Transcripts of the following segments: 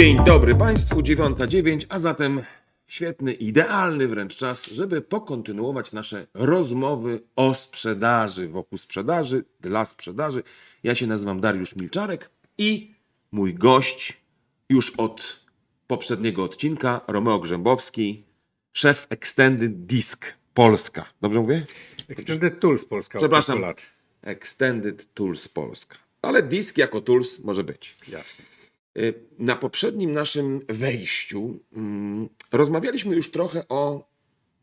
Dzień dobry Państwu, 9.09, a zatem świetny, idealny wręcz czas, żeby pokontynuować nasze rozmowy o sprzedaży, wokół sprzedaży, dla sprzedaży. Ja się nazywam Dariusz Milczarek i mój gość już od poprzedniego odcinka, Romeo Grzębowski, szef Extended Disk Polska. Dobrze mówię? Extended Tools Polska Przepraszam. lat. Extended Tools Polska. Ale disk jako tools może być. Jasne. Y, Na poprzednim naszym wejściu mm, rozmawialiśmy już trochę o,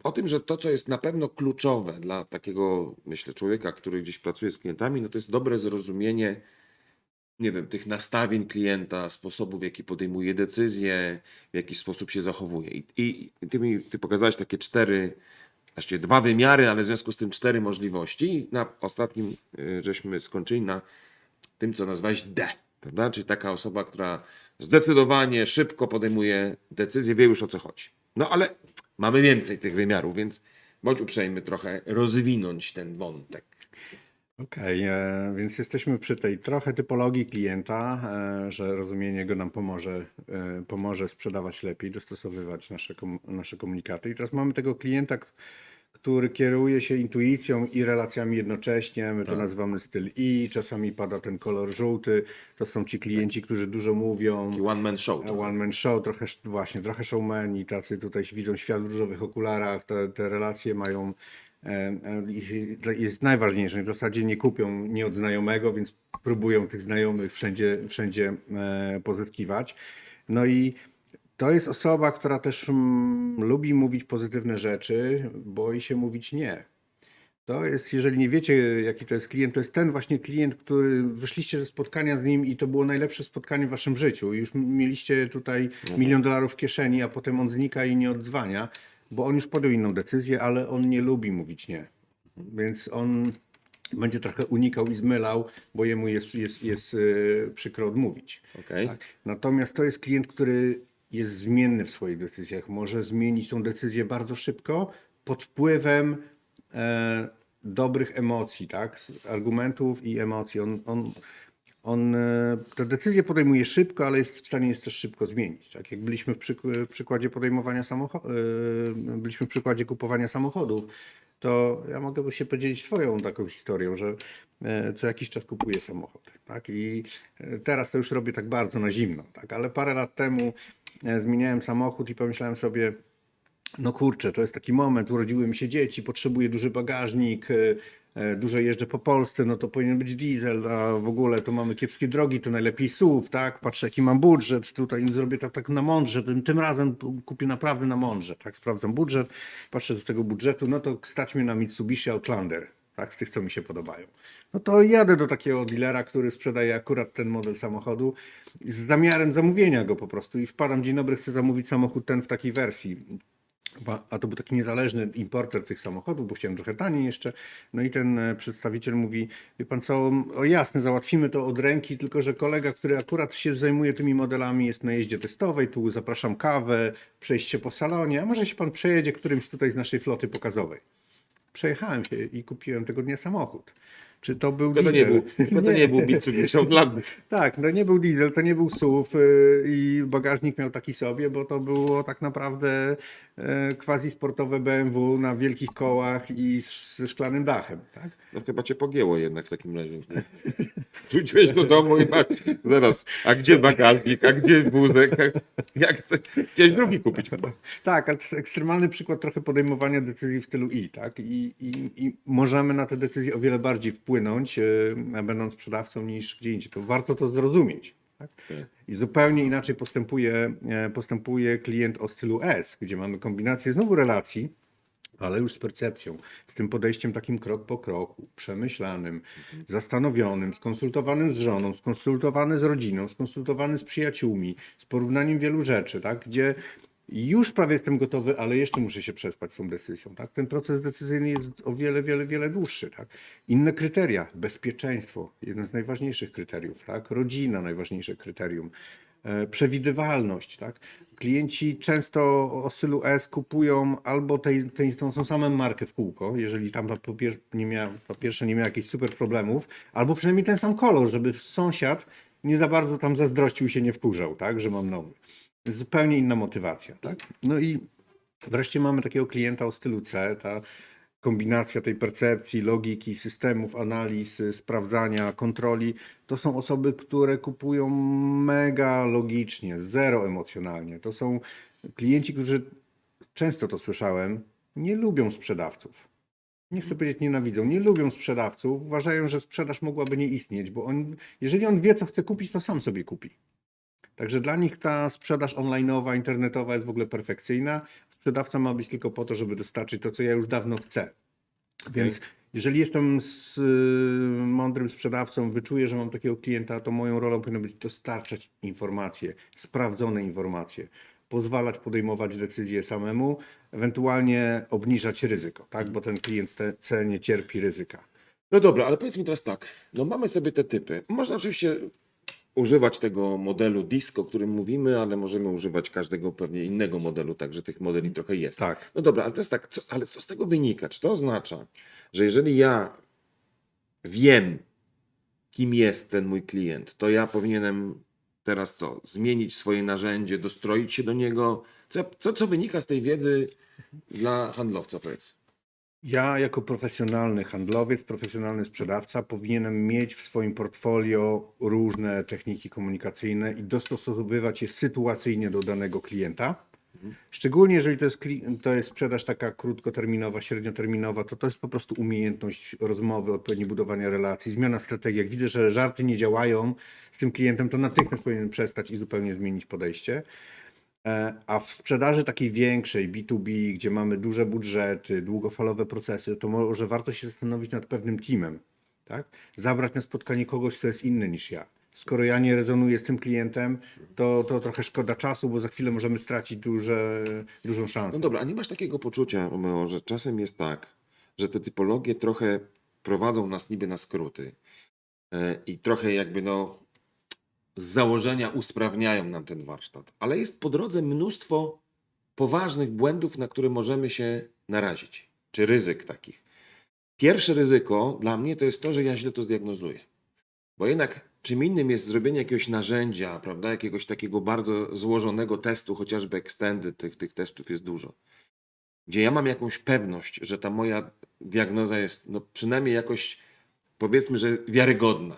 o tym, że to, co jest na pewno kluczowe dla takiego, myślę, człowieka, który gdzieś pracuje z klientami, no to jest dobre zrozumienie, nie wiem, tych nastawień klienta, sposobu, w jaki podejmuje decyzje, w jaki sposób się zachowuje. I, i ty mi ty pokazałeś takie cztery, właściwie dwa wymiary, ale w związku z tym cztery możliwości. I na ostatnim y, żeśmy skończyli na tym, co nazwałeś D, prawda? Czyli taka osoba, która zdecydowanie, szybko podejmuje decyzję, wie już o co chodzi. No ale mamy więcej tych wymiarów, więc bądź uprzejmy trochę rozwinąć ten wątek. Okej, e, więc jesteśmy przy tej trochę typologii klienta, e, że rozumienie go nam pomoże, e, pomoże sprzedawać lepiej, dostosowywać nasze, nasze komunikaty. I teraz mamy tego klienta, który kieruje się intuicją i relacjami jednocześnie. My to nazywamy styl I, czasami pada ten kolor żółty. To są ci klienci, którzy dużo mówią. Taki one man show. One man show, trochę właśnie, trochę showmeni, tacy tutaj widzą świat w różowych okularach, te, te relacje mają, e, e, jest najważniejsze, w zasadzie nie kupią nie od znajomego, więc próbują tych znajomych wszędzie, wszędzie e, pozyskiwać. No i to jest osoba, która też mm, lubi mówić pozytywne rzeczy, boi się mówić nie. To jest, jeżeli nie wiecie, jaki to jest klient, to jest ten właśnie klient, który wyszliście ze spotkania z nim i to było najlepsze spotkanie w waszym życiu. Już mieliście tutaj milion dolarów w kieszeni, a potem on znika i nie odzwania, bo on już podjął inną decyzję, ale on nie lubi mówić nie. Więc on będzie trochę unikał i zmylał, bo jemu jest, jest, jest yy, przykro odmówić. Okej. Tak. Natomiast to jest klient, który jest zmienny w swoich decyzjach. Może zmienić tą decyzję bardzo szybko pod wpływem e, dobrych emocji, tak? Argumentów i emocji. On, on, on e, te decyzje podejmuje szybko, ale jest w stanie jest też szybko zmienić. Tak? Jak byliśmy w przyk- przykładzie podejmowania samochodów, byliśmy w przykładzie kupowania samochodów, to ja mogę się podzielić swoją taką historią, że e, co jakiś czas kupuję samochód. Tak? I e, teraz to już robię tak bardzo na zimno, tak? ale parę lat temu e, zmieniałem samochód i pomyślałem sobie, no kurczę, to jest taki moment, urodziły mi się dzieci, potrzebuję duży bagażnik, e, e, dużo jeżdżę po Polsce, no to powinien być diesel, a w ogóle to mamy kiepskie drogi, to najlepiej SUV, tak? Patrzę jaki mam budżet, tutaj zrobię tak, tak na mądrze, tym, tym razem kupię naprawdę na mądrze, tak? Sprawdzam budżet, patrzę z tego budżetu, no to stać mnie na Mitsubishi Outlander, tak? Z tych, co mi się podobają. No to jadę do takiego dealera, który sprzedaje akurat ten model samochodu z zamiarem zamówienia go po prostu i wpadam, dzień dobry, chcę zamówić samochód ten w takiej wersji. A to był taki niezależny importer tych samochodów, bo chciałem trochę taniej jeszcze. No i ten e, przedstawiciel mówi, wie pan co, o jasne, załatwimy to od ręki, tylko że kolega, który akurat się zajmuje tymi modelami jest na jeździe testowej, tu zapraszam kawę, przejście po salonie, a może się pan przejedzie którymś tutaj z naszej floty pokazowej. Przejechałem się i kupiłem tego dnia samochód. Czy to był To, to nie diesel? był, to, to nie był Mitsubishi Outlander. Tak, no nie był diesel, to nie był SUV y, i bagażnik miał taki sobie, bo to było tak naprawdę e, quasi sportowe BMW na wielkich kołach i z, ze szklanym dachem. Tak? No chyba cię pogięło jednak w takim razie. Wróciłeś do domu i masz, zaraz, a gdzie bagażnik, a gdzie wózek, jak chcę jakieś drugi kupić chyba. Tak, ale to jest ekstremalny przykład trochę podejmowania decyzji w stylu I, tak? I, i, i możemy na te decyzje o wiele bardziej wpłynąć, y, będąc sprzedawcą niż gdzie indziej. To warto to zrozumieć. Tak? I zupełnie inaczej postępuje, e, postępuje klient o stylu S, gdzie mamy kombinację znowu relacji, ale już z percepcją, z tym podejściem takim krok po kroku, przemyślanym, zastanowionym, skonsultowanym z żoną, skonsultowanym z rodziną, skonsultowanym z przyjaciółmi, z porównaniem wielu rzeczy, tak? gdzie już prawie jestem gotowy, ale jeszcze muszę się przespać z tą decyzją. Tak? Ten proces decyzyjny jest o wiele, wiele, wiele dłuższy. Tak? Inne kryteria, bezpieczeństwo, jeden z najważniejszych kryteriów, tak? rodzina, najważniejsze kryterium. E, przewidywalność. Tak? Klienci często o stylu S kupują albo tej, tej, tą, tą samą markę w kółko, jeżeli tam po, pier, nie miała, nie miała jakichś super problemów, albo przynajmniej ten sam kolor, żeby sąsiad nie za bardzo tam zazdrościł się, nie wkurzał, tak, że mam nowy. Zupełnie inna motywacja, tak? No i wreszcie mamy takiego klienta o stylu C, ta kombinacja tej percepcji, logiki, systemów, analiz, sprawdzania, kontroli, to są osoby, które kupują mega logicznie, zero emocjonalnie. To są klienci, którzy często to słyszałem, nie lubią sprzedawców. Nie chcę powiedzieć nienawidzą, nie lubią sprzedawców, uważają, że sprzedaż mogłaby nie istnieć, bo on, jeżeli on wie, co chce kupić, to sam sobie kupi. Także dla nich ta sprzedaż onlineowa, internetowa jest w ogóle perfekcyjna. Sprzedawca ma być tylko po to, żeby dostarczyć to, co ja już dawno chcę. Więc jeżeli jestem z, y, mądrym sprzedawcą, wyczuję, że mam takiego klienta, to moją rolą powinno być dostarczać informacje, sprawdzone informacje, pozwalać podejmować decyzje samemu, ewentualnie obniżać ryzyko, tak? bo ten klient te, nie cierpi ryzyka. No dobra, ale powiedz mi teraz tak. No mamy sobie te typy. Można oczywiście używać tego modelu DISC, o którym mówimy, ale możemy używać każdego pewnie innego modelu, także tych modeli trochę jest. Tak. No dobra, ale teraz tak, co, ale co z tego wynika? Czy to oznacza, że jeżeli ja wiem, kim jest ten mój klient, to ja powinienem teraz co? Zmienić swoje narzędzie, dostroić się do niego? Co, co, co wynika z tej wiedzy dla handlowca, powiedz? Ja jako profesjonalny handlowiec, profesjonalny sprzedawca powinienem mieć w swoim portfolio różne techniki komunikacyjne i dostosowywać je sytuacyjnie do danego klienta. Szczególnie jeżeli to jest, to jest sprzedaż taka krótkoterminowa, średnioterminowa, to to jest po prostu umiejętność rozmowy, odpowiednie budowania relacji, zmiana strategii. Jak widzę, że żarty nie działają z tym klientem, to natychmiast powinien przestać i zupełnie zmienić podejście. E, A w sprzedaży takiej większej, B2B, gdzie mamy duże budżety, długofalowe procesy, to może warto się zastanowić nad pewnym teamem. Tak? Zabrać na spotkanie kogoś, kto jest inny niż ja. Skoro ja nie rezonuję z tym klientem, to, to trochę szkoda czasu, bo za chwilę możemy stracić duże, dużą szansę. No dobra, a nie masz takiego poczucia, Romeo, że czasem jest tak, że te typologie trochę prowadzą nas niby na skróty e, i trochę jakby no z założenia usprawniają nam ten warsztat, ale jest po drodze mnóstwo poważnych błędów, na które możemy się narazić, czy ryzyk takich. Pierwsze ryzyko dla mnie to jest to, że ja źle to zdiagnozuję. Bo jednak czym innym jest zrobienie jakiegoś narzędzia, prawda, jakiegoś takiego bardzo złożonego testu, chociażby extended, tych, tych testów jest dużo, gdzie ja mam jakąś pewność, że ta moja diagnoza jest no, przynajmniej jakoś, powiedzmy, że wiarygodna.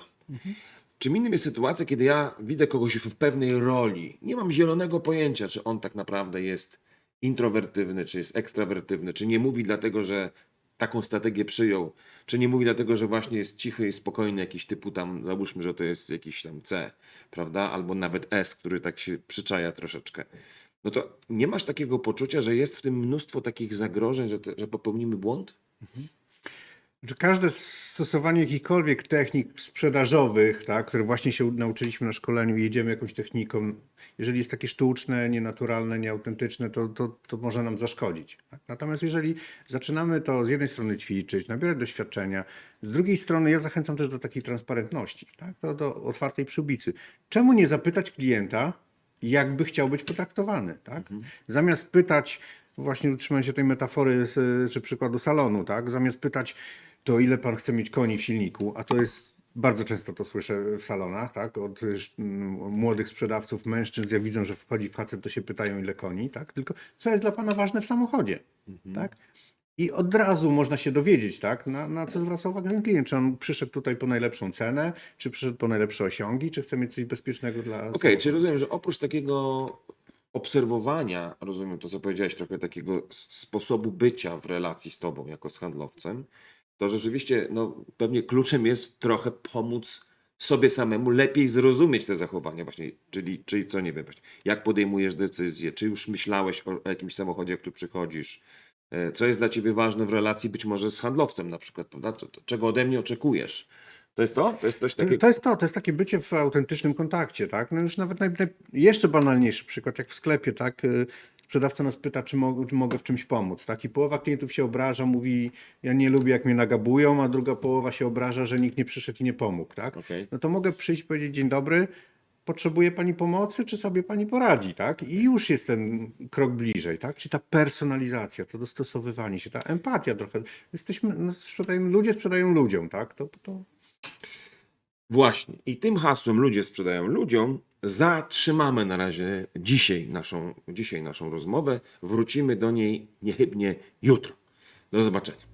Czym innym jest sytuacja, kiedy ja widzę kogoś w pewnej roli, nie mam zielonego pojęcia, czy on tak naprawdę jest introwertywny, czy jest ekstrawertywny, czy nie mówi dlatego, że taką strategię przyjął, czy nie mówi dlatego, że właśnie jest cichy i spokojny, jakiś typu tam, załóżmy, że to jest jakiś tam C, prawda, albo nawet S, który tak się przyczaja troszeczkę. No to nie masz takiego poczucia, że jest w tym mnóstwo takich zagrożeń, że, te, że popełnimy błąd? Że każde stosowanie jakichkolwiek technik sprzedażowych, tak, które właśnie się nauczyliśmy na szkoleniu i jedziemy jakąś techniką, jeżeli jest takie sztuczne, nienaturalne, nieautentyczne, to, to, to może nam zaszkodzić. Tak? Natomiast jeżeli zaczynamy to z jednej strony ćwiczyć, nabierać doświadczenia, z drugiej strony ja zachęcam też do takiej transparentności, tak? do, do otwartej przyłbicy. Czemu nie zapytać klienta, jakby chciał być potraktowany? Tak? Zamiast pytać, właśnie utrzymając się tej metafory z, czy przykładu salonu, tak? zamiast pytać, to ile pan chce mieć koni w silniku, a to jest bardzo często to słyszę w salonach, tak? Od młodych sprzedawców, mężczyzn, jak widzą, że wchodzi facet, to się pytają, ile koni, tak? Tylko co jest dla pana ważne w samochodzie, tak? I od razu można się dowiedzieć, tak? Na, na co zwraca uwagę ten klient. Czy on przyszedł tutaj po najlepszą cenę, czy przyszedł po najlepsze osiągi, czy chce mieć coś bezpiecznego dla Okej, samochodu. czyli rozumiem, że oprócz takiego obserwowania, rozumiem to, co powiedziałeś, trochę takiego sposobu bycia w relacji z tobą jako z handlowcem, to rzeczywiście no, pewnie kluczem jest trochę pomóc sobie samemu lepiej zrozumieć te zachowania właśnie, czyli, czyli co nie wiem, właśnie, jak podejmujesz decyzje, czy już myślałeś o, jakimś samochodzie, jak tu przychodzisz, e, co jest dla ciebie ważne w relacji być może z handlowcem na przykład, prawda? Czego ode mnie oczekujesz? To jest to? To jest coś takiego? to jest to, to jest takie bycie w autentycznym kontakcie, tak? No już nawet naj, naj, jeszcze banalniejszy przykład, jak w sklepie, tak? Sprzedawca nas pyta, czy, mo, czy mogę w czymś pomóc, tak? I połowa klientów się obraża, mówi, ja nie lubię, jak mnie nagabują, a druga połowa się obraża, że nikt nie przyszedł i nie pomógł, tak? Okej. No to mogę przyjść, powiedzieć, dzień dobry, potrzebuje pani pomocy, czy sobie pani poradzi, tak? I już jest ten krok bliżej, tak? Czy ta personalizacja, to dostosowywanie się, ta empatia trochę. Jesteśmy, no, sprzedajemy, ludzie sprzedają ludziom, tak? To, to Właśnie. I tym hasłem ludzie sprzedają ludziom. Zatrzymamy na razie dzisiaj naszą, dzisiaj naszą rozmowę. Wrócimy do niej niechybnie jutro. Do zobaczenia.